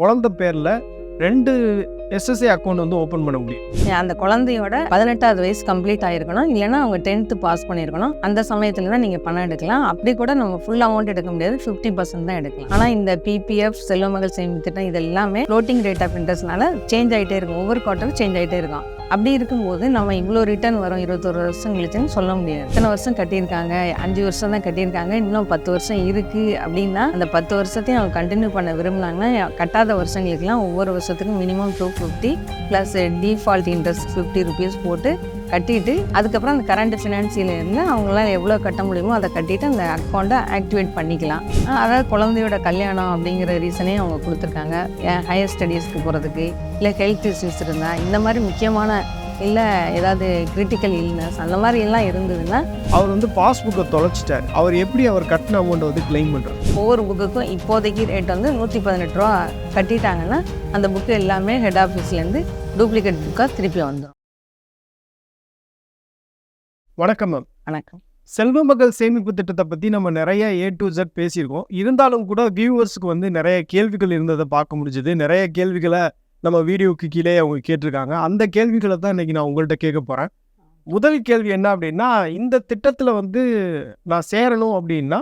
குழந்த பேரில் ரெண்டு எஸ்எஸ்ஏ அக்கௌண்ட் வந்து ஓப்பன் பண்ண முடியும். அந்த குழந்தையோட பதினெட்டாவது வயசு கம்ப்ளீட் ஆயிருக்கணும். இல்லைன்னா அவங்க டென்த்து பாஸ் பண்ணியிருக்கணும். அந்த சமயத்தில் தான் நீங்கள் பணம் எடுக்கலாம். அப்படி கூட நம்ம ஃபுல் அமௌண்ட் எடுக்க முடியாது. ஃபிஃப்டி பர்சன்ட் தான் எடுக்கலாம். ஆனால் இந்த பிபிஎஃப் செல்வமகள் சேமிப்பு திட்டம் இது எல்லாமே ஃப்ளோட்டிங் ரேட் ஆஃப் இன்ட்ரெஸ்ட்னால சேஞ்ச் ஆகிட்டே இருக்கும். ஒவ்வொரு குவார்ட்டரும் சேஞ்ச் ஆகிட்டே இருக்கும். அப்படி இருக்கும்போது நம்ம இவ்வளோ ரிட்டர்ன் வரும் இருபத்தொரு வருஷம் கழிச்சுன்னு சொல்ல முடியாது. இத்தனை வருஷம் கட்டியிருக்காங்க அஞ்சு வருஷம் தான் கட்டியிருக்காங்க இன்னும் பத்து வருஷம் இருக்குது அப்படின்னா அந்த பத்து வருஷத்தையும் அவங்க கண்டினியூ பண்ண விரும்புனாங்கன்னா கட்டாத வருஷங்களுக்குலாம் ஒவ்வொரு வருஷத்துக்கும் minimum two fifty plus default interest fifty rupees போட்டு கட்டிட்டு அதுக்கப்புறம் அந்த கரண்ட் ஃபினான்சியில் இருந்து அவங்களால எவ்வளோ கட்ட முடியுமோ அதை கட்டிட்டு அந்த அக்கௌண்ட்டை ஆக்டிவேட் பண்ணிக்கலாம். அதாவது குழந்தையோட கல்யாணம் அப்படிங்கிற ரீசனே அவங்க கொடுத்துருக்காங்க. ஹையர் ஸ்டடீஸ்க்கு போகிறதுக்கு இல்லை ஹெல்த் இஷ்யூஸ் இருந்தால் இந்த மாதிரி முக்கியமான இல்லை ஏதாவது கிரிட்டிக்கல் இல்னஸ் அந்த மாதிரி எல்லாம் இருந்ததுன்னா அவர் வந்து பாஸ்புக்கை தொலைச்சிட்டார். அவர் எப்படி அவர் கட்டின அமௌண்ட்டை வந்து கிளைம் பண்ணுறாரு ஒவ்வொரு புக்குக்கும் இப்போதைக்கு ரேட் வந்து நூற்றி பதினெட்டு ரூபா கட்டிட்டாங்கன்னா அந்த புக்கு எல்லாமே ஹெட் ஆஃபீஸ்லேருந்து டூப்ளிகேட் புக்காக திருப்பி வந்துடும் வணக்கம் மேம். வணக்கம். செல்வ மகள் சேமிப்பு திட்டத்தை பற்றி நம்ம நிறைய ஏ டு Z பேசியிருக்கோம். இருந்தாலும் கூட வியூவர்ஸுக்கு வந்து நிறைய கேள்விகள் இருந்ததை பார்க்க முடிஞ்சுது. நிறைய கேள்விகளை நம்ம வீடியோக்கு கீழே அவங்க கேட்டிருக்காங்க. அந்த கேள்விகளை தான் இன்னைக்கு நான் உங்கள்கிட்ட கேட்க போகிறேன் முதல் கேள்வி என்ன அப்படின்னா இந்த திட்டத்தில் வந்து நான் சேரணும் அப்படின்னா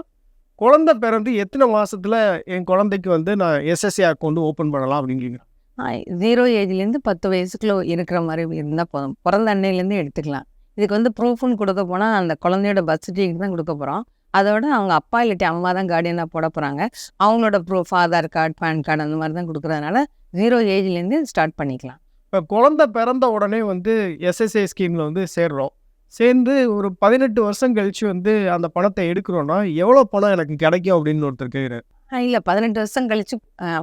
குழந்தை பிறந்து எத்தனை மாசத்துல என் குழந்தைக்கு வந்து நான் எஸ்எஸ்ஏ அக்கௌண்ட் ஓப்பன் பண்ணலாம் அப்படின்னு ஜீரோ ஏஜ்லேருந்து பத்து வயசுக்குள்ள இருக்கிற மாதிரி இருந்தால் போதும். பிறந்த அன்னையிலேருந்து எடுத்துக்கலாம். இதுக்கு வந்து ப்ரூஃப்னு கொடுக்க போனால் அந்த குழந்தையோட பர்த் சர்டிஃபிகேட் தான் கொடுக்க போகிறோம் அதோட அவங்க அப்பா இல்லாட்டி அம்மா தான் கார்டியனாக போட போகிறாங்க அவங்களோட proof Aadhaar card PAN card அந்த மாதிரி தான் கொடுக்குறதுனால ஜீரோ ஏஜ்லேருந்து ஸ்டார்ட் பண்ணிக்கலாம். இப்போ குழந்தை பிறந்த உடனே வந்து எஸ்எஸ்ஏ ஸ்கீமில் வந்து சேர்றோம். சேர்ந்து ஒரு பதினெட்டு வருஷம் கழிச்சு வந்து அந்த பணத்தை எடுக்கிறோன்னா எவ்வளோ பணம் எனக்கு கிடைக்கும் அப்படின்னு ஒருத்தர் கேட்குறாரு இல்லை பதினெட்டு வருஷம் கழிச்சு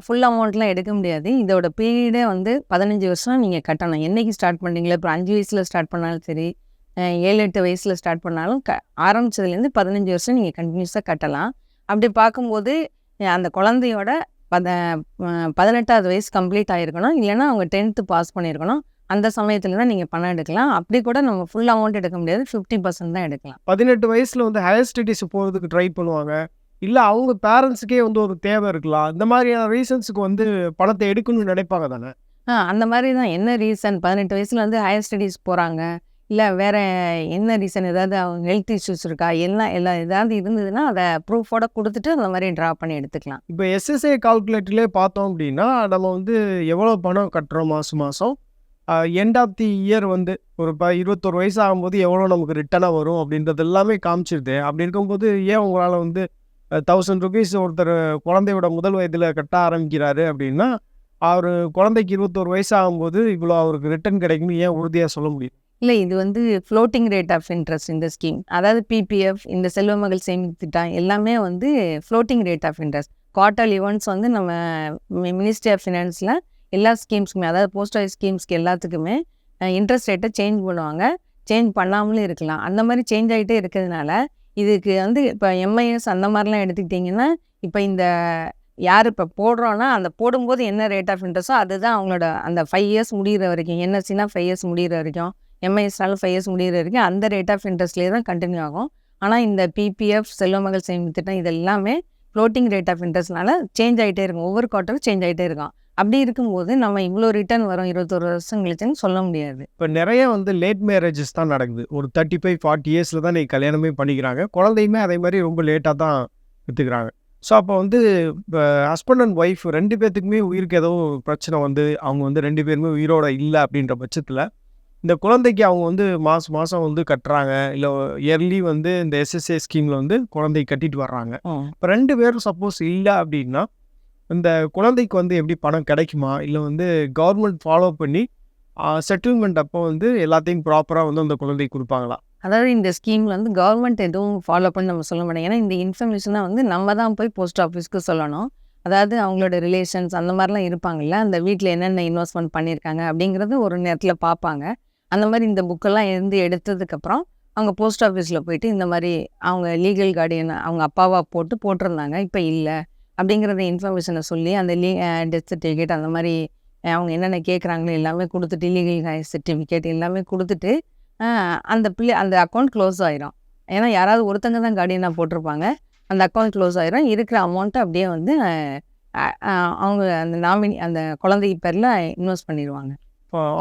ஃபுல் அமௌண்ட்லாம் எடுக்க முடியாது. இதோட பீரியடே வந்து பதினஞ்சு வருஷம் நீங்கள் கட்டணும். என்னைக்கு ஸ்டார்ட் பண்ணீங்களோ இப்போ அஞ்சு வயசில் ஸ்டார்ட் பண்ணாலும் சரி ஏழு எட்டு வயசில் ஸ்டார்ட் பண்ணாலும் க ஆரம்பிச்சதுலேருந்து பதினஞ்சு வருஷம் நீங்கள் கண்டினியூஸாக கட்டலாம். அப்படி பார்க்கும்போது அந்த குழந்தையோட பத பதினெட்டாவது வயசு கம்ப்ளீட் ஆகிருக்கணும் இல்லைன்னா அவங்க டென்த்து பாஸ் பண்ணியிருக்கணும். அந்த சமயத்தில் தான் நீங்கள் பணம் எடுக்கலாம். அப்படி கூட நம்ம ஃபுல் அமௌண்ட் எடுக்க முடியாது. ஃபிஃப்டி பர்சன்ட் தான் எடுக்கலாம். பதினெட்டு வயசில் வந்து ஹையர் ஸ்டடீஸ் போகிறதுக்கு ட்ரை பண்ணுவாங்க. இல்லை அவங்க பேரண்ட்ஸுக்கே வந்து ஒரு தேவை இருக்கலாம். இந்த மாதிரியான ரீசன்ஸுக்கு வந்து பணத்தை எடுக்கணும்னு நினைப்பாங்க தானே? ஆ அந்த மாதிரி தான். என்ன ரீசன் பதினெட்டு வயசில் வந்து ஹையர் ஸ்டடீஸ் போகிறாங்க இல்லை வேற என்ன ரீசன் ஏதாவது அவங்க ஹெல்த் இஷ்யூஸ் இருக்கா? எல்லாம் எல்லாம் ஏதாவது இருந்ததுன்னா அதை ப்ரூஃபோட கொடுத்துட்டு அந்த மாதிரி ட்ரா பண்ணி எடுத்துக்கலாம். இப்போ எஸ்எஸ்ஏ கால்குலேட்டர்லேயே பார்த்தோம் அப்படின்னா நம்ம வந்து எவ்வளோ பணம் கட்டுறோம் மாதம் மாதம் எண்ட் ஆஃப் தி இயர் வந்து ஒரு ப இருபத்தொரு வயசு ஆகும்போது எவ்வளோ நமக்கு ரிட்டனாக வரும் அப்படின்றது எல்லாமே காமிச்சிருது. அப்படி இருக்கும்போது ஏன் உங்களால் வந்து தௌசண்ட் ருபீஸ் ஒருத்தர் குழந்தையோட முதல் வயதில் கட்ட ஆரம்பிக்கிறாரு அப்படின்னா அவர் குழந்தைக்கு இருபத்தொரு வயசு ஆகும்போது இவ்வளோ அவருக்கு ரிட்டர்ன் கிடைக்கும்னு ஏன் உறுதியாக சொல்ல முடியும்? இல்லை இது வந்து ஃப்ளோட்டிங் ரேட் ஆஃப் இன்ட்ரெஸ்ட் இந்த ஸ்கீம் அதாவது பிபிஎஃப் இந்த செல்வ மகள் சேமிப்பு திட்டம் எல்லாமே வந்து floating rate of interest quarterly once வந்து நம்ம மினிஸ்ட்ரி ஆஃப் ஃபினான்ஸில் எல்லா ஸ்கீம்ஸ்க்குமே அதாவது போஸ்ட் ஆஃபீஸ் ஸ்கீம்ஸ்க்கு எல்லாத்துக்குமே இன்ட்ரெஸ்ட் ரேட்டை சேஞ்ச் பண்ணுவாங்க. சேஞ்ச் பண்ணாமலும் இருக்கலாம். அந்த மாதிரி சேஞ்ச் ஆகிட்டே இருக்கிறதுனால இதுக்கு வந்து இப்போ எம்ஐஎஸ் அந்த மாதிரிலாம் எடுத்துக்கிட்டிங்கன்னா இப்போ இந்த யார் இப்போ போடுறோன்னா அந்த போடும்போது என்ன ரேட் ஆஃப் இன்ட்ரெஸ்ட்டோ அதுதான் அவங்களோட அந்த ஃபைவ் இயர்ஸ் முடிகிற வரைக்கும். என்எஸ்சினா ஃபைவ் இயர்ஸ் முடிகிற வரைக்கும். எம்ஐஎஸ்னாலும் ஃபைவ் இயர்ஸ் முடிகிற வரைக்கும் அந்த ரேட் ஆஃப் இன்ட்ரெஸ்ட்லேயே தான் கண்டினியூ ஆகும். ஆனால் இந்த பிபிஎஃப் செல்வமகள் சேமிப்பு திட்டம் இது எல்லாமே ஃப்ளோட்டிங் ரேட் ஆஃப் இன்ட்ரெஸ்ட்னால சேஞ்ச் ஆகிட்டே இருக்கும். ஒவ்வொரு குவார்ட்டரும் சேஞ்ச் ஆகிட்டே இருக்கும். அப்படி இருக்கும்போது நம்ம இவ்வளோ ரிட்டர்ன் வரும் இருபத்தொரு வருஷம் கழிச்சுன்னு சொல்ல முடியாது. இப்போ நிறைய வந்து லேட் மேரேஜஸ் தான் நடக்குது. ஒரு தேர்ட்டி ஃபைவ் ஃபார்ட்டி இயர்ஸில் தான் நீ கல்யாணமே பண்ணிக்கிறாங்க. குழந்தையுமே அதே மாதிரி ரொம்ப லேட்டாக தான் எடுத்துக்கிறாங்க ஸோ அப்போ வந்து இப்போ ஹஸ்பண்ட் அண்ட் ஒய்ஃப் ரெண்டு பேர்த்துக்குமே உயிருக்கு ஏதோ பிரச்சனை வந்து அவங்க வந்து ரெண்டு பேருமே உயிரோட இல்லை அப்படின்ற பட்சத்தில் இந்த குழந்தைக்கு அவங்க வந்து மாதம் மாதம் வந்து கட்டுறாங்க. இல்லை இயர்லி வந்து இந்த எஸ்எஸ்ஏ ஸ்கீமில் வந்து குழந்தை கட்டிட்டு வர்றாங்க. இப்போ ரெண்டு பேரும் சப்போஸ் இல்லை அப்படின்னா இந்த குழந்தைக்கு வந்து எப்படி பணம் கிடைக்குமா? இல்லை வந்து கவர்மெண்ட் ஃபாலோ பண்ணி செட்டில்மெண்ட் அப்போ வந்து எல்லாத்தையும் ப்ராப்பராக வந்து அந்த குழந்தைக்கு கொடுப்பாங்களா? அதாவது இந்த ஸ்கீமில் வந்து கவர்மெண்ட் எதுவும் ஃபாலோ பண்ணி நம்ம சொல்ல மாட்டோம். ஏன்னா இந்த இன்ஃபர்மேஷனை வந்து நம்ம தான் போய் போஸ்ட் ஆஃபீஸ்க்கு சொல்லணும். அதாவது அவங்களோட ரிலேஷன்ஸ் அந்த மாதிரிலாம் இருப்பாங்கல்ல அந்த வீட்டில் என்னென்ன இன்வெஸ்ட்மெண்ட் பண்ணியிருக்காங்க அப்படிங்கிறது ஒரு நேரத்தில் பார்ப்பாங்க. அந்த மாதிரி இந்த புக்கெல்லாம் இருந்து எடுத்ததுக்கப்புறம் அவங்க போஸ்ட் ஆஃபீஸில் போயிட்டு இந்த மாதிரி அவங்க லீகல் கார்டியன் அவங்க அப்பாவா போட்டு போட்டிருந்தாங்க. இப்போ இல்லை. அப்படிங்கிறத இன்ஃபர்மேஷனை சொல்லி அந்த லீ டெத் சர்டிஃபிகேட் அந்த மாதிரி அவங்க என்னென்ன கேட்குறாங்களோ எல்லாமே கொடுத்துட்டு லீகல் சர்டிஃபிகேட் எல்லாமே கொடுத்துட்டு அந்த பிள்ளை அந்த அக்கௌண்ட் க்ளோஸ் ஆயிரும். ஏன்னா யாராவது ஒருத்தங்க தான் கார்டியனாக போட்டிருப்பாங்க. அந்த அக்கௌண்ட் க்ளோஸ் ஆயிரும். இருக்கிற அமௌண்ட்டை அப்படியே வந்து அவங்க அந்த நாமினி அந்த குழந்தைக்கு பேரில் இன்வெஸ்ட் பண்ணிடுவாங்க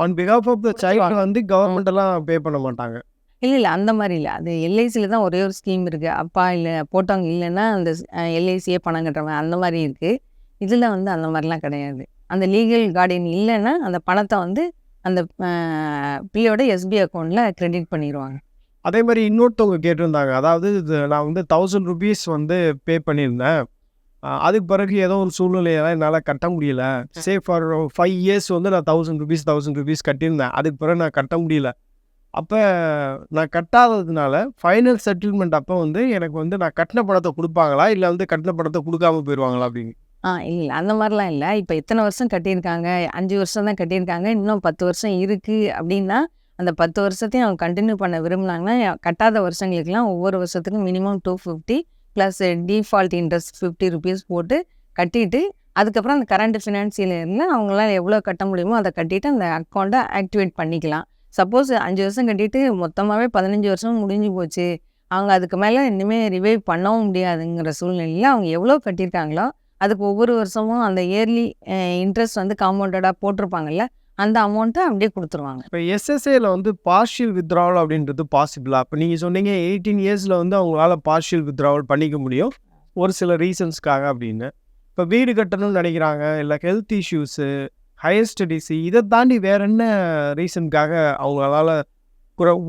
ஆன் பிகாஃப் ஆஃப் த சைல்டு வந்து கவர்மெண்ட் எல்லாம் பே பண்ண மாட்டாங்க. இல்லை இல்லை அந்த மாதிரி இல்லை. அது எல்ஐசியில் தான் ஒரே ஒரு ஸ்கீம் இருக்குது அப்பா இல்லை போட்டவங்க இல்லைன்னா அந்த எல்ஐசியே பணம் கட்டுறவன் அந்த மாதிரி இருக்குது இதில் வந்து அந்த மாதிரிலாம் கிடையாது. அந்த லீகல் கார்டியன் இல்லைன்னா அந்த பணத்தை வந்து அந்த பிள்ளையோட எஸ்பி அக்கௌண்ட்டில் கிரெடிட் பண்ணிடுவாங்க அதே மாதிரி இன்னொருத்தவங்க கேட்டிருந்தாங்க. அதாவது நான் வந்து தௌசண்ட் ருபீஸ் வந்து பே பண்ணியிருந்தேன். அதுக்கு பிறகு ஏதோ ஒரு சூழ்நிலையால என்னால் கட்ட முடியல. சே ஃபார் ஃபைவ் இயர்ஸ் வந்து நான் தௌசண்ட் ருபீஸ் தௌசண்ட் ருபீஸ் கட்டியிருந்தேன். அதுக்கு பிறகு நான் கட்ட முடியல. அப்போ நான் கட்டாததுனால ஃபைனல் செட்டில்மெண்ட் அப்போ வந்து எனக்கு வந்து நான் கட்டின பணத்தை கொடுப்பாங்களா? இல்லை வந்து கட்டின பணத்தை கொடுக்காம போயிடுவாங்களா அப்படின்னு? ஆ இல்லை அந்த மாதிரிலாம் இல்லை. இப்போ எத்தனை வருஷம் கட்டியிருக்காங்க? அஞ்சு வருஷம் தான் கட்டியிருக்காங்க. இன்னும் பத்து வருஷம் இருக்குது அப்படின்னா அந்த பத்து வருஷத்தையும் அவங்க கண்டினியூ பண்ண விரும்புனாங்கன்னா கட்டாத வருஷங்களுக்கெல்லாம் ஒவ்வொரு வருஷத்துக்கும் minimum two fifty plus default interest fifty rupees போட்டு கட்டிட்டு அதுக்கப்புறம் அந்த கரண்ட் ஃபினான்சியல் இருந்தால் அவங்களால எவ்வளோ கட்ட முடியுமோ அதை கட்டிட்டு அந்த அக்கௌண்ட்டை ஆக்டிவேட் பண்ணிக்கலாம். சப்போஸ் அஞ்சு வருஷம் கட்டிட்டு மொத்தமாகவே பதினஞ்சு வருஷம் முடிஞ்சு போச்சு. அவங்க அதுக்கு மேலே இனிமேல் ரிவைவ் பண்ணவும் முடியாதுங்கிற சூழ்நிலையில் அவங்க எவ்வளோ கட்டியிருக்காங்களோ அதுக்கு ஒவ்வொரு வருஷமும் அந்த இயர்லி இன்ட்ரெஸ்ட் வந்து காம்பவுண்டடாக போட்டிருப்பாங்கல்ல அந்த அமௌண்ட்டை அப்படியே கொடுத்துருவாங்க. இப்போ எஸ்எஸ்ஏல வந்து பார்ஷியல் வித்ட்ராவல் அப்படின்றது பாசிபிளா இப்போ நீங்கள் சொன்னீங்க எயிட்டீன் இயர்ஸில் வந்து அவங்களால பார்ஷியல் வித்ட்ராவல் பண்ணிக்க முடியும். ஒரு சில ரீசன்ஸ்க்காக அப்படின்னு. இப்போ வீடு கட்டணும்னு நினைக்கிறாங்க இல்லை ஹெல்த் இஷ்யூஸு ஹையர் ஸ்டடீஸு இதை தாண்டி வேற என்ன ரீசனுக்காக அவங்களால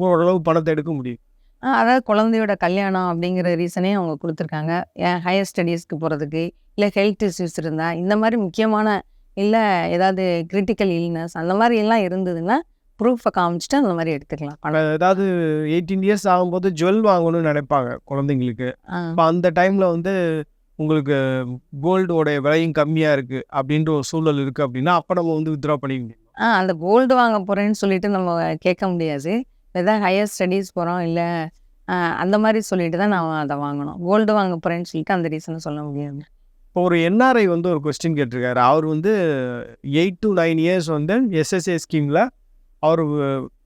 ஓரளவு பணத்தை எடுக்க முடியும்? அதாவது குழந்தையோட கல்யாணம் அப்படிங்கிற ரீசனே அவங்க கொடுத்துருக்காங்க. ஹையர் ஸ்டடீஸ்க்கு போகிறதுக்கு இல்லை ஹெல்த் இஷ்யூஸ் இருந்தால் இந்த மாதிரி முக்கியமான இல்லை ஏதாவது கிரிட்டிக்கல் இல்னஸ் அந்த மாதிரி எல்லாம் இருந்ததுன்னா ப்ரூஃபை காமிச்சிட்டு அந்த மாதிரி எடுத்துக்கலாம். ஏதாவது எயிட்டீன் இயர்ஸ் ஆகும்போது ஜுவல் வாங்கணும்னு நினைப்பாங்க குழந்தைங்களுக்கு. இப்போ அந்த டைமில் வந்து உங்களுக்கு கோல்டோட விலையும் கம்மியாக இருக்குது அப்படின்ற ஒரு சூழல் இருக்குது அப்படின்னா அப்போ நம்ம வந்து வித்ட்ரா பண்ணிக்க முடியும் ஆ அந்த கோல்டு வாங்க போகிறேன்னு சொல்லிட்டு நம்ம கேட்க முடியாது. ஏதாவது ஹையர் ஸ்டடீஸ் போகிறோம் இல்லை அந்த மாதிரி சொல்லிட்டு தான் நான் அதை வாங்கணும். கோல்டு வாங்க போகிறேன்னு சொல்லிட்டு அந்த ரீசனை சொல்ல முடியாது. இப்போ ஒரு என்ஆர்ஐ வந்து ஒரு கொஸ்டின் கேட்டிருக்காரு. அவர் வந்து எயிட் டு நைன் இயர்ஸ் வந்து எஸ்எஸ்ஏ ஸ்கீமில் அவர்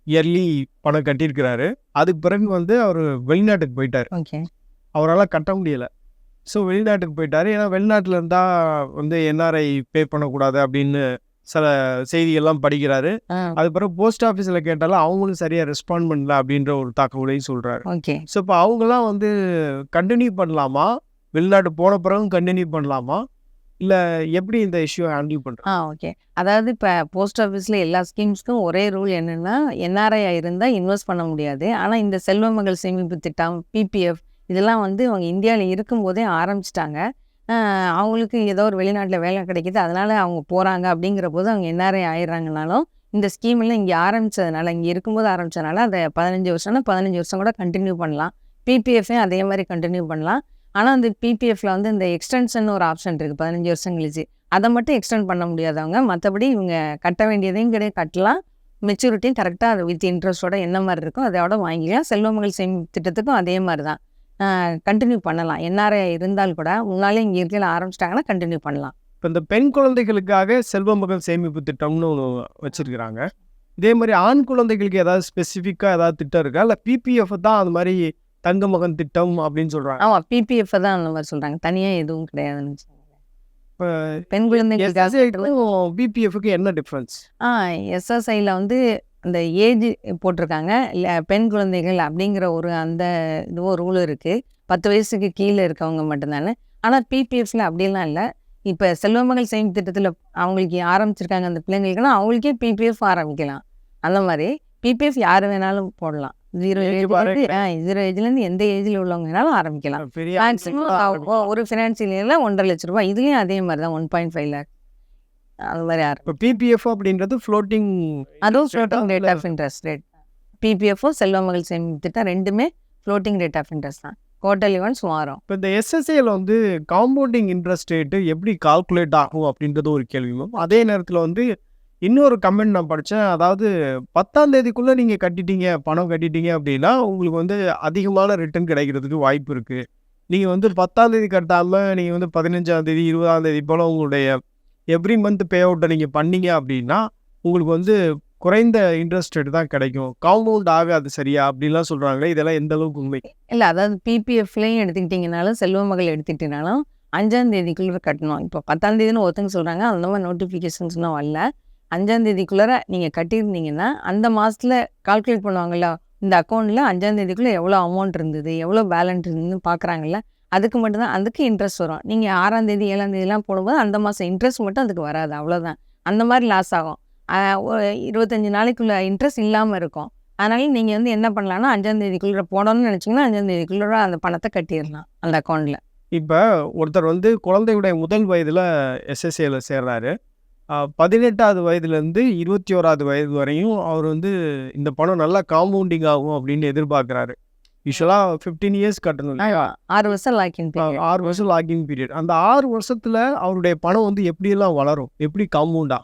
இயர்லி பணம் கட்டியிருக்கிறாரு. அதுக்கு பிறகு வந்து அவர் வெளிநாட்டுக்கு போயிட்டார். ஓகே அவரால் கட்ட முடியலை. ஸோ வெளிநாட்டுக்கு போயிட்டார். ஏன்னா வெளிநாட்டில் இருந்தால் வந்து என்ஆர்ஐ பே பண்ணக்கூடாது அப்படின்னு சில செய்திகள்லாம் படிக்கிறாரு. ஆ. அது பிறகு போஸ்ட் ஆஃபீஸில் கேட்டாலும் அவங்களும் சரியாக ரெஸ்பாண்ட் பண்ணல அப்படின்ற ஒரு தகவலையும் சொல்கிறாரு ஓகே ஸோ இப்போ அவங்கெல்லாம் வந்து கண்டினியூ பண்ணலாமா? வெளிநாட்டு போன பிறகும் கண்டினியூ பண்ணலாமா? இல்லை எப்படி இந்த இஷ்யூ ஹேண்டில் பண்ணுறோம் ஆ ஓகே அதாவது இப்போ போஸ்ட் ஆஃபீஸில் எல்லா ஸ்கீம்ஸ்க்கும் ஒரே ரூல் என்னென்னா என்ஆர்ஐ இருந்தால் இன்வெஸ்ட் பண்ண முடியாது. ஆனால் இந்த செல்வ மகள் சேமிப்பு திட்டம் பிபிஎஃப் இதெல்லாம் வந்து அவங்க இந்தியாவில் இருக்கும்போதே ஆரம்பிச்சிட்டாங்க. அவங்களுக்கு ஏதோ ஒரு வெளிநாட்டில் வேலை கிடைக்கிது அதனால் அவங்க போகிறாங்க அப்படிங்கிற போது அவங்க என்ஆர்ஐ ஆயிடுறாங்கனாலும் இந்த ஸ்கீம்லாம் இங்கே ஆரம்பித்ததுனால இங்கே இருக்கும்போது ஆரம்பித்ததுனால அதை பதினஞ்சு வருஷம்னா பதினஞ்சு வருஷம் கூட கண்டினியூ பண்ணலாம். பிபிஎஃப்பையும் அதே மாதிரி கண்டினியூ பண்ணலாம். ஆனால் அந்த பிபிஎஃப்ல வந்து இந்த எக்ஸ்டென்ஷன் ஒரு ஆப்ஷன் இருக்குது பதினஞ்சு வருஷம் கழிச்சு. அதை மட்டும் எக்ஸ்டெண்ட் பண்ண முடியாதவங்க மற்றபடி இவங்க கட்ட வேண்டியதையும் கிடையாது. கட்டலாம். மெச்சூரிட்டியும் கரெக்டாக அது வித் இன்ட்ரெஸ்ட்டோட என்ன மாதிரி இருக்கோ அதோட வாங்கிக்கலாம். செல்வமகள் சேமிப்பு திட்டத்துக்கும் அதே மாதிரி தான். கண்டினியூ பண்ணலாம். என்ஆர்ஐ இருந்தால் கூட முன்னாலே இங்கே இருக்கையில் ஆரம்பிச்சிட்டாங்கன்னா கண்டினியூ பண்ணலாம். இப்போ இந்த பெண் குழந்தைகளுக்காக செல்வ மகள் சேமிப்பு திட்டம்னு ஒன்று வச்சுருக்கிறாங்க. இதே மாதிரி ஆண் குழந்தைகளுக்கு ஏதாவது ஸ்பெசிஃபிக்காக ஏதாவது திட்டம் இருக்கா? இல்லை பிபிஎஃப் தான் அது மாதிரி தங்க மகன் திட்டம் அப்படின்னு சொல்கிறாங்க ஆமாம் பிபிஎஃப் தான் அந்த மாதிரி சொல்கிறாங்க தனியாக எதுவும் கிடையாதுன்னு பெண் குழந்தைகளுக்காக பிபிஎஃப்க்கு என்ன டிஃப்ரென்ஸ் ஆ எஸ்எஸ்ஐயில் வந்து அந்த ஏஜ் போட்டிருக்காங்க. பெண் குழந்தைகள் அப்படிங்கிற ஒரு அந்த இதுவோ ரூல் இருக்குது பத்து வயசுக்கு கீழே இருக்கவங்க மட்டும்தானே. ஆனால் பிபிஎஃப்ல அப்படிலாம் இல்லை. இப்போ செல்வமகள் சேமிப்பு திட்டத்தில் அவங்களுக்கு ஆரம்பிச்சிருக்காங்க அந்த பிள்ளைங்களுக்குன்னா அவங்களுக்கே பிபிஎஃப் ஆரம்பிக்கலாம். அந்த மாதிரி பிபிஎஃப் யார் வேணாலும் போடலாம். ஜீரோ. ஜீரோ ஏஜ்லேருந்து எந்த ஏஜில் உள்ளவங்க வேணாலும் ஆரம்பிக்கலாம். மேக்ஸிமம் ஒரு ஃபினான்சியலில் ஒன்றரை லட்ச ரூபாய். இதுலேயும் அதே மாதிரி தான் ஒன் பாயிண்ட் ஃபைவ் லேக் அது மாதிரி ஆரம்பி பிபிஎஃப் அப்படின்றது ஃப்ளோட்டிங் அதுவும் floating rate of interest rate பிபிஎஃப்பும் Selva மகள் சேமிப்பு திட்டம் ரெண்டுமே ஃப்ளோட்டிங் ரேட் ஆஃப் இன்ட்ரெஸ்ட் தான். குவார்டர்லி ஒன்ஸ் மாறும். இப்போ இந்த எஸ்எஸ்ஏல வந்து காம்பவுண்டிங் இன்ட்ரெஸ்ட் ரேட்டு எப்படி கால்குலேட் ஆகும் அப்படின்றது ஒரு கேள்வி மேம் அதே நேரத்தில் வந்து இன்னொரு கமெண்ட் நான் படித்தேன் அதாவது பத்தாம் தேதிக்குள்ளே நீங்கள் கட்டிட்டீங்க பணம் கட்டிட்டீங்க அப்படின்னா உங்களுக்கு வந்து அதிகமான ரிட்டர்ன் கிடைக்கிறதுக்கு வாய்ப்பு இருக்குது நீங்கள் வந்து பத்தாம் தேதி கட்டாமல் நீங்கள் வந்து பதினஞ்சாம் தேதி இருபதாம் தேதி போல் உங்களுடைய எவ்ரி மந்த் பே அவுட்டை நீங்கள் பண்ணீங்க அப்படின்னா உங்களுக்கு வந்து குறைந்த இன்ட்ரெஸ்ட் ரேட் தான் கிடைக்கும். காம்பவுண்ட் ஆகாது சரியா? அப்படின்லாம் சொல்கிறாங்களே இதெல்லாம் எந்த அளவுக்கு உண்மை? இல்லை அதாவது பிபிஎஃப்லையும் எடுத்துக்கிட்டிங்கனாலும் செல்வ மகள் எடுத்துக்கிட்டீங்கனாலும் அஞ்சாம் தேதிக்குள்ளே கட்டணும். இப்போ பத்தாம் தேதினு ஒருத்தங்க சொல்கிறாங்க அந்த மாதிரி நோட்டிஃபிகேஷன்ஸ்லாம் வரல. அஞ்சாந்தேதிக்குள்ளே நீங்கள் கட்டியிருந்தீங்கன்னா அந்த மாதத்தில் கால்குலேட் பண்ணுவாங்கல்ல இந்த அக்கௌண்ட்டில் அஞ்சாந்தேதிக்குள்ளே எவ்வளோ அமௌண்ட் இருந்தது எவ்வளோ பேலன்ஸ் இருந்ததுன்னு பார்க்குறாங்கல்ல அதுக்கு மட்டும்தான் அதுக்கு இன்ட்ரெஸ்ட் வரும். நீங்கள் ஆறாந்தேதி ஏழாந்தேதிலாம் போடும்போது அந்த மாதம் இன்ட்ரெஸ்ட் மட்டும் அதுக்கு வராது அவ்வளோதான் அந்த மாதிரி லாஸ் ஆகும். இருபத்தஞ்சி நாளைக்குள்ள இன்ட்ரெஸ்ட் இல்லாமல் இருக்கும். அதனால நீங்கள் வந்து என்ன பண்ணலாம்னா அஞ்சாந்தேதிக்குள்ளே போடணும்னு நினச்சிங்கன்னா அஞ்சாந்தேதிக்குள்ளே அந்த பணத்தை கட்டிடலாம் அந்த அக்கௌண்ட்டில் இப்போ ஒருத்தர் வந்து குழந்தையுடைய முதல் வயதில் எஸ்எஸ்ஏல சேர்றாரு. பதினெட்டாவது வயதுலேருந்து இருபத்தி ஓராவது வயது வரையும் அவர் வந்து இந்த பணம் நல்லா காம்பவுண்டிங் ஆகும் அப்படின்னு எதிர்பார்க்குறாரு. யூஸ்வலாக ஃபிஃப்டீன் இயர்ஸ் கட்டணும்? ஆறு வருஷம் லாக்கின் ஆ- ஆறு வருஷம் லாகின் பீரியட் அந்த ஆறு வருஷத்துல அவருடைய பணம் வந்து எப்படியெல்லாம் வளரும்? எப்படி காம்பவுண்டா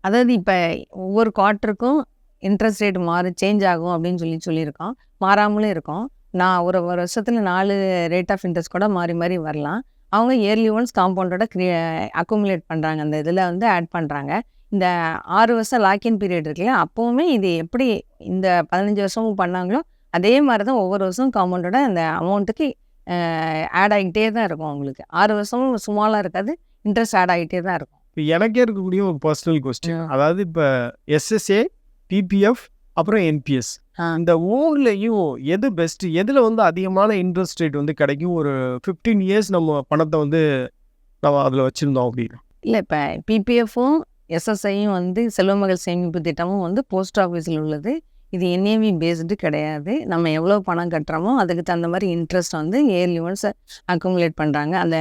அதாவது இப்போ ஒவ்வொரு குவார்ட்டருக்கும் இன்ட்ரெஸ்ட் ரேட் மாறு சேஞ்ச் ஆகும் அப்படின்னு சொல்லி சொல்லியிருக்கோம் மாறாமலும் இருக்கும். நான் ஒரு ஒரு வருஷத்தில் நாலு ரேட் ஆஃப் இன்ட்ரெஸ்ட் கூட மாறி மாறி வரலாம். அவங்க இயர்லி ஒன்ஸ் காம்பவுண்டோட க்ரியே அக்குமுலேட் பண்ணுறாங்க அந்த இதில் வந்து ஆட் பண்ணுறாங்க இந்த ஆறு வருஷம் லாக்இன் பீரியட் இருக்குல்ல அப்போவுமே இது எப்படி இந்த பதினஞ்சு வருஷமும் பண்ணாங்களோ அதே மாதிரி தான் ஒவ்வொரு வருஷம் காம்பவுண்டோட அந்த அமௌண்ட்டுக்கு ஆட் ஆகிட்டே தான் இருக்கும் அவங்களுக்கு. ஆறு வருஷமும் சும்மாலாம் இருக்காது. இன்ட்ரெஸ்ட் ஆட் ஆகிட்டே தான் இருக்கும். இப்போ எனக்கே இருக்கக்கூடிய ஒரு பர்சனல் கொஸ்டின். அதாவது இப்போ எஸ்எஸ்ஏ பிபிஎஃப் அப்புறம் என்பிஎஸ். இந்த மூணுலையும் எது பெஸ்ட் எதுல வந்து அதிகமான இன்ட்ரெஸ்ட் ரேட் வந்து கிடைக்கும்? ஒரு ஃபிஃப்டீன் இயர்ஸ் நம்ம பணத்தை வந்து நம்ம அதில் வச்சிருந்தோம் அப்படின்னு. இல்லை இப்போ பிபிஎஃப்பும் எஸ்எஸ்ஐயும் வந்து செல்வமகள் சேமிப்பு திட்டமும் வந்து போஸ்ட் ஆஃபீஸில் உள்ளது. இது என்ஏவி பேஸ்டு கிடையாது. நம்ம எவ்வளோ பணம் கட்டுறோமோ அதுக்கு தகுந்த மாதிரி இன்ட்ரெஸ்ட் வந்து இயர்லி ஒன்ஸ் அக்குமுலேட் பண்ணுறாங்க அந்த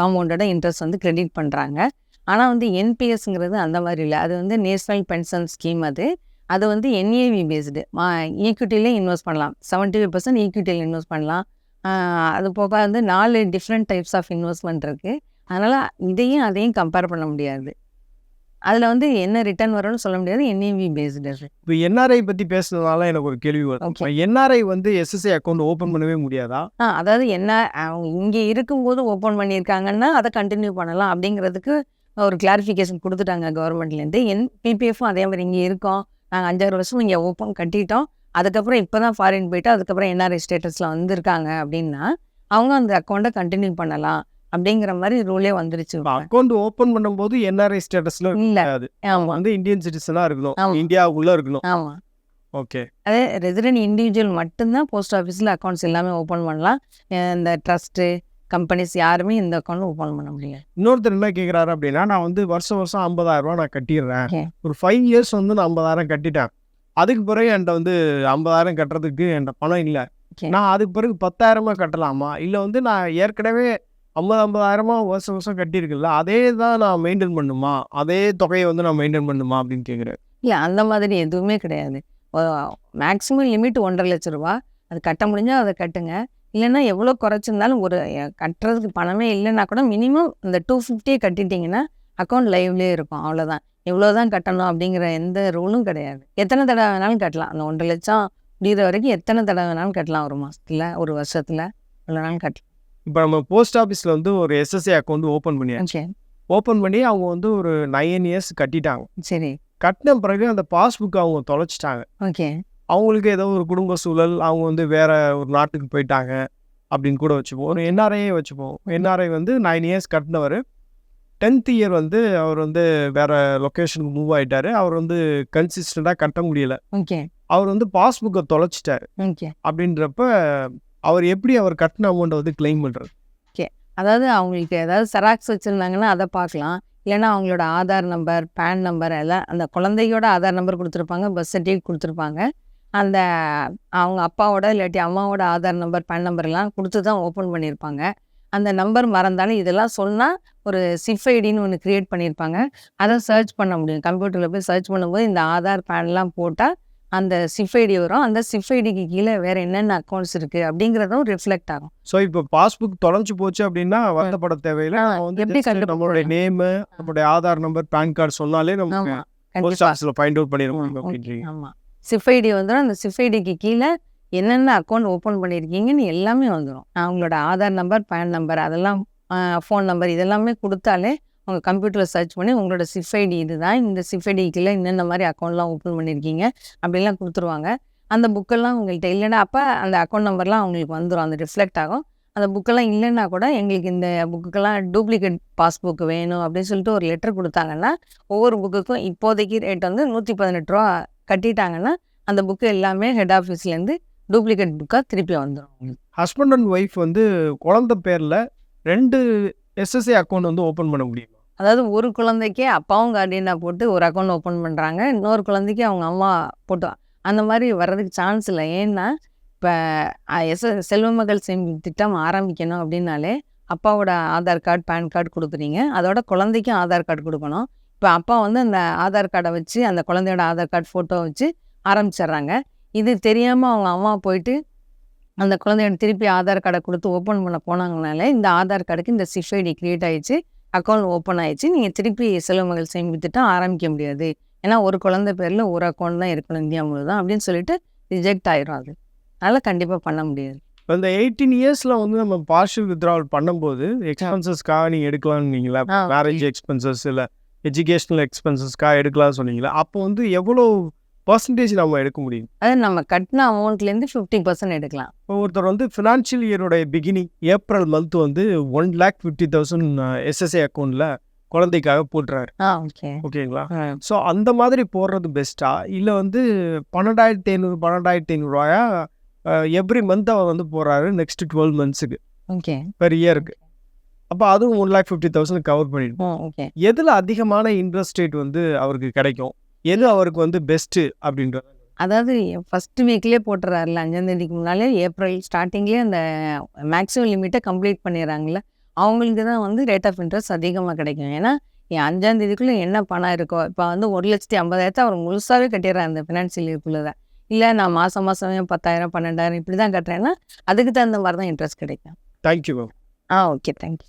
காம்பவுண்டோட இன்ட்ரெஸ்ட் வந்து கிரெடிட் பண்ணுறாங்க ஆனால் வந்து என்பிஎஸ்ங்கிறது அந்த மாதிரி இல்லை. அது வந்து நேஷ்னல் பென்ஷன் ஸ்கீம் அது. அது வந்து என்ஏவி பேஸ்டு ஈக்விட்டிலே இன்வெஸ்ட் பண்ணலாம். செவன்ட்டி ஃபைவ் பர்சன்ட் ஈக்விட்டியில் இன்வெஸ்ட் பண்ணலாம். அது போக வந்து நாலு டிஃப்ரெண்ட் டைப்ஸ் ஆஃப் இன்வெஸ்ட்மெண்ட் இருக்குது அதனால் இதையும் அதையும் கம்பேர் பண்ண முடியாது. அதில் வந்து என்ன ரிட்டர்ன் வரும்னு சொல்ல முடியாது. என்ஏவி பேஸ்டு இப்போ என்ஆர்ஐ பற்றி பேசுனதுனால எனக்கு ஒரு கேள்வி வரும். என்ஆர்ஐ வந்து எஸ்எஸ்ஐ அக்கௌண்ட் ஓப்பன் பண்ணவே முடியாதா? ஆ அதாவது என்ன அவங்க இங்கே இருக்கும்போது ஓப்பன் பண்ணியிருக்காங்கன்னா அதை கண்டினியூ பண்ணலாம் அப்படிங்கிறதுக்கு ஒரு கிளாரிஃபிகேஷன் கொடுத்துட்டாங்க கவர்மெண்ட்லேருந்து என் பிபிஎஃப்பும் அதே மாதிரி இங்கே இருக்கோம். நாங்கள் அஞ்சாறு வருஷம் இங்கே ஓப்பன் கட்டிட்டோம். அதுக்கப்புறம் இப்போ தான் ஃபாரின் போயிட்டு அதுக்கப்புறம் என்ஆர்ஐ ஸ்டேட்டஸில் வந்திருக்காங்க அப்படின்னா அவங்க அந்த அக்கௌண்ட்டை கண்டினியூ பண்ணலாம் அப்படிங்கிற மாதிரி ரூலே வந்துருச்சு அக்கௌண்ட் ஓப்பன் பண்ணும்போது என்ஆர்ஐ ஸ்டேட்டஸ்ல இல்லை. கிடையாது வந்து இந்தியன் சிட்டிசனாக இருக்கணும். ஆமா. இந்தியாவுக்குள்ள இருக்கணும். ஆமாம் ஓகே அதே ரெசிடென்ட் இண்டிவிஜுவல் மட்டும்தான் போஸ்ட் ஆஃபீஸில் அக்கௌண்ட்ஸ் எல்லாமே ஓப்பன் பண்ணலாம். இந்த ட்ரஸ்ட்டு கம்பெனிஸ் யாருமே இந்த அக்கௌண்ட் ஓப்பன் பண்ண முடியாது இன்னொருத்தர் என்ன கேட்குறாரு அப்படின்னா நான் வந்து வருஷம் வருஷம் ஐம்பதாயிரம் ரூபா நான் கட்டிடுறேன். ஒரு ஃபைவ் இயர்ஸ் வந்து நான் ஐம்பதாயிரம் கட்டிட்டேன். அதுக்கு பிறகு என்கிட்ட வந்து ஐம்பதாயிரம் கட்டுறதுக்கு என்கிட்ட பணம் இல்லை. நான் அதுக்கு பிறகு பத்தாயிரமா கட்டலாமா? இல்லை வந்து நான் ஏற்கனவே ஐம்பது ஐம்பதாயிரமா வருஷம் வருஷம் கட்டியிருக்குல்ல அதே தான் நான் மெயின்டைன் பண்ணுமா? அதே தொகையை வந்து நான் மெயின்டைன் பண்ணுமா அப்படின்னு கேட்குறேன் இல்லை அந்த மாதிரி எதுவுமே கிடையாது. மேக்ஸிமம் லிமிட் ஒன்றரை லட்ச ரூபா அது கட்ட முடிஞ்சால் அதை கட்டுங்க. இல்லைன்னா எவ்வளோ குறைச்சிருந்தாலும் ஒரு கட்டுறதுக்கு பணமே இல்லைன்னா கூட மினிமம் இந்த டூ ஃபிஃப்டியே கட்டிட்டீங்கன்னா அக்கௌண்ட் லைவ்லேயே இருக்கும். அவ்வளோதான் எவ்வளோ தான் கட்டணும் அப்படிங்கிற எந்த ரூலும் கிடையாது. எத்தனை தடவை வேணாலும் கட்டலாம். அந்த ஒன்றரை லட்சம் முடிகிற வரைக்கும் எத்தனை தடவை வேணாலும் கட்டலாம். ஒரு மாதத்தில் ஒரு வருஷத்தில் எவ்வளோ நாளும் கட்டலாம். இப்போ நம்ம போஸ்ட் ஆஃபீஸில் வந்து ஒரு எஸ்எஸ்ஐ அக்கௌண்ட் ஓப்பன் பண்ணியாச்சு. ஓப்பன் பண்ணி அவங்க வந்து ஒரு நைன் இயர்ஸ் கட்டிட்டாங்க. சரி. கட்டின பிறகு அந்த பாஸ்புக் அவங்க தொலைச்சிட்டாங்க. ஓகே. அவங்களுக்கு ஏதோ ஒரு குடும்ப சூழல் அவங்க வந்து வேற ஒரு நாட்டுக்கு போயிட்டாங்க அப்படின்னு கூட வச்சுப்போம். ஒரு என்ஆர்ஐயே வச்சுப்போம். என்ஆர்ஐ வந்து நைன் இயர்ஸ் கட்டினவர். டென்த் இயர் வந்து அவர் வந்து வேற லொக்கேஷனுக்கு மூவ் ஆயிட்டாரு. அவர் வந்து கன்சிஸ்டண்டாக கட்ட முடியல. ஓகே. அவர் வந்து பாஸ்புக்கை தொலைச்சிட்டாரு. ஓகே. அப்படின்றப்ப அவர் எப்படி அவர் கட்டின அமௌண்ட்டை வந்து கிளைம் பண்ணுறது அதாவது அவங்களுக்கு ஏதாவது செராக்ஸ் வச்சுருந்தாங்கன்னா அதை பார்க்கலாம். இல்லைன்னா அவங்களோட ஆதார் நம்பர் பேன் நம்பர் எல்லாம் அந்த குழந்தையோட ஆதார் நம்பர் கொடுத்துருப்பாங்க பஸ் சர்டிஃபிகேட் கொடுத்துருப்பாங்க. அந்த அவங்க அப்பாவோட இல்லாட்டி அம்மாவோட ஆதார் நம்பர் பேன் நம்பர் எல்லாம் கொடுத்து தான் ஓப்பன் பண்ணியிருப்பாங்க. அந்த நம்பர் மறந்தாலும் இதெல்லாம் சொன்னால் ஒரு சிஃப் ஐடின்னு ஒன்று க்ரியேட் பண்ணியிருப்பாங்க. அதை சர்ச் பண்ண முடியும். கம்ப்யூட்டரில் போய் சர்ச் பண்ணும்போது இந்த ஆதார் பேன்லாம் போட்டால் அந்த சிஃப் ஐடி வரும். அந்த சிஃப் ஐடிக்கு கீழே வேறு என்னென்ன அக்கௌண்ட்ஸ் இருக்குது அப்படிங்கிறதும் ரிஃப்ளெக்ட் ஆகும். ஸோ இப்போ பாஸ்புக் தொலைஞ்சு போச்சு அப்படின்னா வருத்தப்பட தேவையில்லை. நம்ம எப்படி நம்மளுடைய நேமு நம்மளுடைய ஆதார் நம்பர் பேன் கார்டு சொன்னாலே நமக்கு ஆமாம் சிஃப்ஐடி வந்துடும் அந்த சிஃப்ஐடிக்கு கீழே என்னென்ன அக்கௌண்ட் ஓப்பன் பண்ணியிருக்கீங்கன்னு எல்லாமே வந்துடும் அவங்களோட ஆதார் நம்பர் பேன் நம்பர் அதெல்லாம் ஃபோன் நம்பர் இதெல்லாமே கொடுத்தாலே உங்கள் கம்ப்யூட்டரில் சர்ச் பண்ணி உங்களோட சிஃப்ஐடி இது இதுதான். இந்த சிஃப் கீழே என்னென்ன மாதிரி அக்கௌண்ட்லாம் ஓப்பன் பண்ணியிருக்கீங்க அப்படிலாம் கொடுத்துருவாங்க. அந்த புக்கெல்லாம் உங்கள்கிட்ட இல்லைன்னா அப்போ அந்த அக்கௌண்ட் நம்பர்லாம் அவங்களுக்கு வந்துடும் அந்த ரிஃப்ளெக்ட் ஆகும். அந்த புக்கெல்லாம் இல்லைன்னா கூட எங்களுக்கு இந்த புக்குக்கெல்லாம் டூப்ளிகேட் பாஸ்புக் வேணும் அப்படின்னு சொல்லிட்டு ஒரு லெட்டர் கொடுத்தாங்கன்னா ஒவ்வொரு புக்குக்கும் இப்போதைக்கு ரேட் வந்து நூற்றி பதினெட்டு ரூபா கட்டிட்டாங்கன்னா அந்த புக்கு எல்லாமே ஹெட் ஆஃபீஸ்லேருந்து டூப்ளிகேட் புக்காக திருப்பி வந்துடும் ஹஸ்பண்ட் அண்ட் ஒய்ஃப் வந்து குழந்தை பேரில் ரெண்டு எஸ்எஸ்ஏ அக்கௌண்ட் வந்து ஓப்பன் பண்ண முடியுமா? அதாவது ஒரு குழந்தைக்கு அப்பாவும் கார்டியனாக போட்டு ஒரு அக்கௌண்ட் ஓப்பன் பண்ணுறாங்க இன்னொரு குழந்தைக்கு அவங்க அம்மா போட்டு அந்த மாதிரி வர்றதுக்கு சான்ஸ் இல்லை. ஏன்னா இப்போ எஸ் செல்வ மகள் சேமிப்பு திட்டம் ஆரம்பிக்கணும் அப்படின்னாலே அப்பாவோட ஆதார் கார்டு பேன் கார்டு கொடுக்குறீங்க. அதோட குழந்தைக்கும் ஆதார் கார்டு கொடுக்கணும். இப்போ அப்பா வந்து அந்த ஆதார் கார்டை வச்சு அந்த குழந்தையோட ஆதார் கார்டு ஃபோட்டோ வச்சு ஆரம்பிச்சிடுறாங்க இது தெரியாமல் அவங்க அம்மா போயிட்டு அந்த குழந்தையோட திருப்பி ஆதார் கார்டை கொடுத்து ஓப்பன் பண்ண போனாங்கனாலே இந்த ஆதார் கார்டுக்கு இந்த சிஃப்ஐடி கிரியேட் ஆயிடுச்சு அக்கௌண்ட் ஓப்பன் ஆயிடுச்சு நீங்கள் திருப்பி செல்வ மகள் சேமிப்பு திட்டம் ஆரம்பிக்க முடியாது. ஏன்னா ஒரு குழந்தை பேரில் ஒரு அக்கௌண்ட் தான் இருக்கணும் இந்தியா முழுதான் அப்படின்னு சொல்லிட்டு ரிஜெக்ட் ஆயிரும் அது. அதனால் கண்டிப்பாக பண்ண முடியாது. இப்போ இந்த எயிட்டீன் இயர்ஸில் வந்து நம்ம பார்ஷியல் வித்ட்ராவல் பண்ணும்போது எக்ஸ்பென்சஸ்க்காக நீங்கள் எடுக்கலாம்னீங்களா ஆ, மேரேஜ் எக்ஸ்பென்சஸ் இல்லை எஜுகேஷனல் எக்ஸ்பென்சஸ்க்காக எடுக்கலாம்னு சொன்னீங்களா அப்போ வந்து எவ்வளோ பர்சன்டேஜ் நம்ம எடுக்க முடியும்? அதாவது நம்ம கட்டின அமௌண்ட்லேருந்து ஃபிஃப்டி பர்சன்ட் எடுக்கலாம். இப்போ ஒருத்தர் வந்து ஃபினான்ஷியல் இயரோட பிகினிங் ஏப்ரல் மந்த் வந்து one lakh fifty thousand SSA அக்கௌண்ட்டில் குழந்தைக்காக போட்டுறாரு ஓகேங்களா? ஸோ அந்த மாதிரி போடுறது பெஸ்ட்டா இல்லை வந்து பன்னெண்டாயிரத்தி ஐநூறு பன்னெண்டாயிரத்தி ஐநூறுரூவாயா எவ்ரி மந்த் அவர் வந்து போடுறாரு நெக்ஸ்ட் டுவெல் மந்த்ஸுக்கு ஓகே பெர் இயருக்கு அப்போ அதுவும் one lakh fifty thousand cover பண்ணிடும். ஓகே எதில் அதிகமான இன்ட்ரெஸ்ட் ரேட் வந்து அவருக்கு கிடைக்கும்? எது அவருக்கு வந்து பெஸ்ட்டு அப்படின்றது அதாவது ஃபர்ஸ்ட் வீக்லேயே போட்டுறாருல அஞ்சாந்தேதிக்கு முன்னாலே ஏப்ரல் ஸ்டார்டிங்லேயே அந்த மேக்ஸிமம் லிமிட்டை கம்ப்ளீட் பண்ணிடுறாங்கல்ல அவங்களுக்கு தான் வந்து ரேட் ஆஃப் இன்ட்ரெஸ்ட் அதிகமாக கிடைக்கும். ஏன்னா என் அஞ்சாந்தேதிக்குள்ளே என்ன பணம் இருக்கோ இப்போ வந்து ஒரு லட்சத்தி ஐம்பதாயிரத்தை அவர் முழுசாகவே கட்டிடுறாரு அந்த ஃபினான்ஷியல் இயர்க்குள்ளே தான் இல்லை நான் மாதம் மாதம் பத்தாயிரம் பன்னெண்டாயிரம் இப்படி தான் கட்டுறேன்னா அதுக்கு தகுந்த மாதிரி தான் இன்ட்ரெஸ்ட் கிடைக்கும் thank you ma'am ah okay thank you